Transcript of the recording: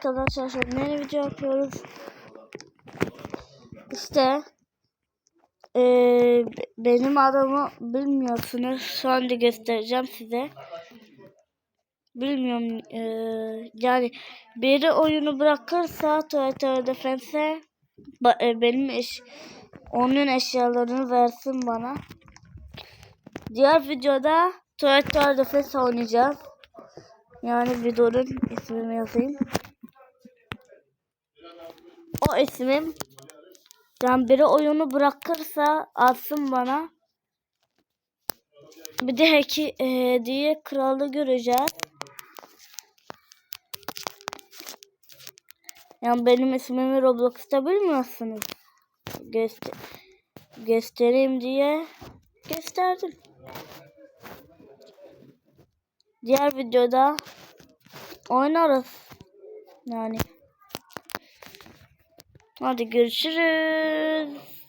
arkadaşlar şimdi yeni video yapıyoruz. İşte be- benim adamı bilmiyorsunuz. Şu anda göstereceğim size. Bilmiyorum eee, yani biri oyunu bırakırsa Toyota Defense'e ba- e, benim eş onun eşyalarını versin bana. Diğer videoda Toyota Defense oynayacağız. Yani videonun ismini yazayım. İsmim. Yani biri oyunu bırakırsa atsın bana. Bir de heki, hediye kralı göreceğiz. Yani benim ismimi Roblox'ta bilmiyorsunuz. Göster göstereyim diye gösterdim. Diğer videoda oynarız. Yani. Hadi görüşürüz.